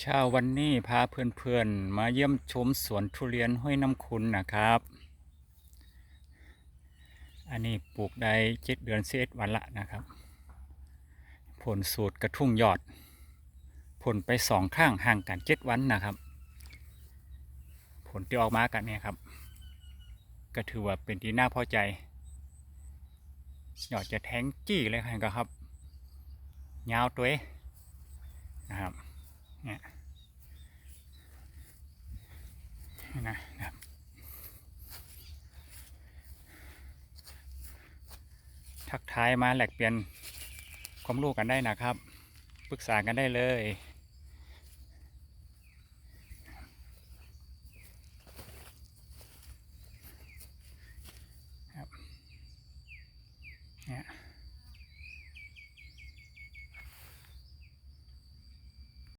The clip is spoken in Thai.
เช้าวันนี้พาเพื่อนๆ มาเยี่ยมชมสวนทุเรียนห้วยน้ำคุณนะครับ อันนี้ปลูกได้เจ็ดเดือนเศษวันละนะครับ ผลสูตรกระทุ่งยอด ผลไปสองข้างห่างกันเจ็ดวันนะครับ ผลที่ออกมากันเนี่ยครับ ก็ถือว่าเป็นที่น่าพอใจ ยอดจะแทงจี้เลยครับ ยาวตัวเองนะครับะครับทักทายมาแหลกเปลี่ยนความรู้กันได้นะครับปรึกษากันได้เลยครับเนี่ย